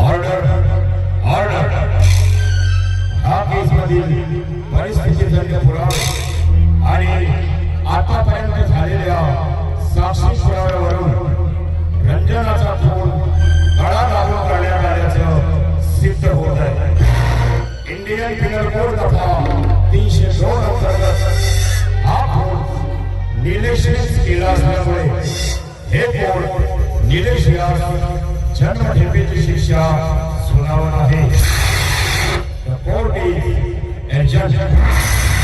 Order order हा केसमधील परिस्थितीजन्य पुरावे आणि आतापर्यंत झालेल्या साक्षी पुराव्यावरून रंजनाचा फोन गळा लागून करण्यात आल्याचं सिद्ध होत आहे इंडियन पिनल कोड तीनशे दोन अंतर्गत हा खून निलेशनेच केला असल्यामुळे हे कोड निलेश यास जन्मठेपेची शिक्षा सुनावणार आहे The court is adjourned.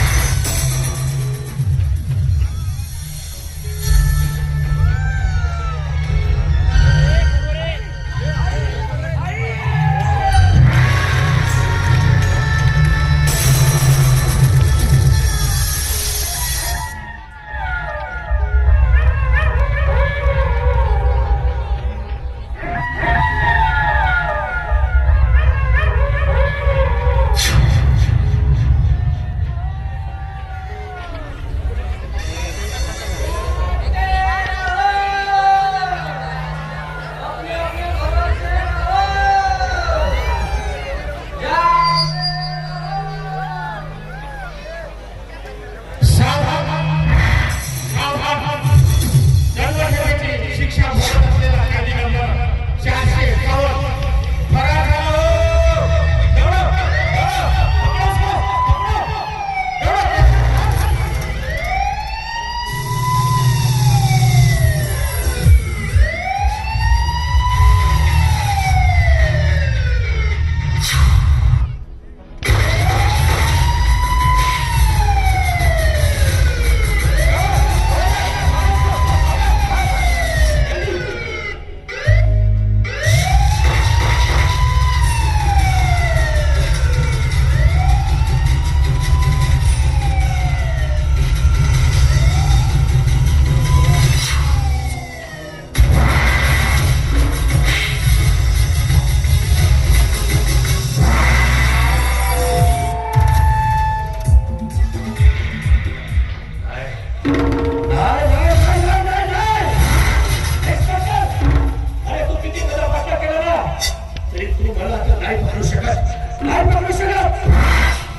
तरी तू मला आता नाही पकडू शकत. नाही पकडू शकत.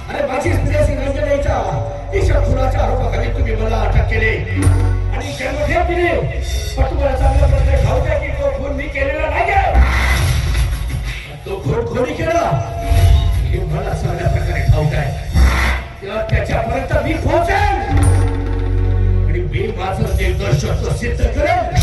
अरे माझी स्त्री रंजन रंजनेच्या ईशा खुनाच्या आरोपाखाली तुम्ही मला अटक केले. आणि जन्मठेव दिले पण तुम्हाला चांगल्या प्रकारे ठाऊ द्या की तो खून मी केलेला नाही तो खून कोणी केला? हे मला चांगल्या प्रकारे ठाऊक आहे. तेव्हा त्याच्यापर्यंत मी पोहोचेल आणि मी माझं निर्दोषत्व सिद्ध करेल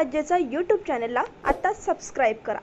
राज्याचा यूट्यूब चॅनलला आता सबस्क्राईब करा.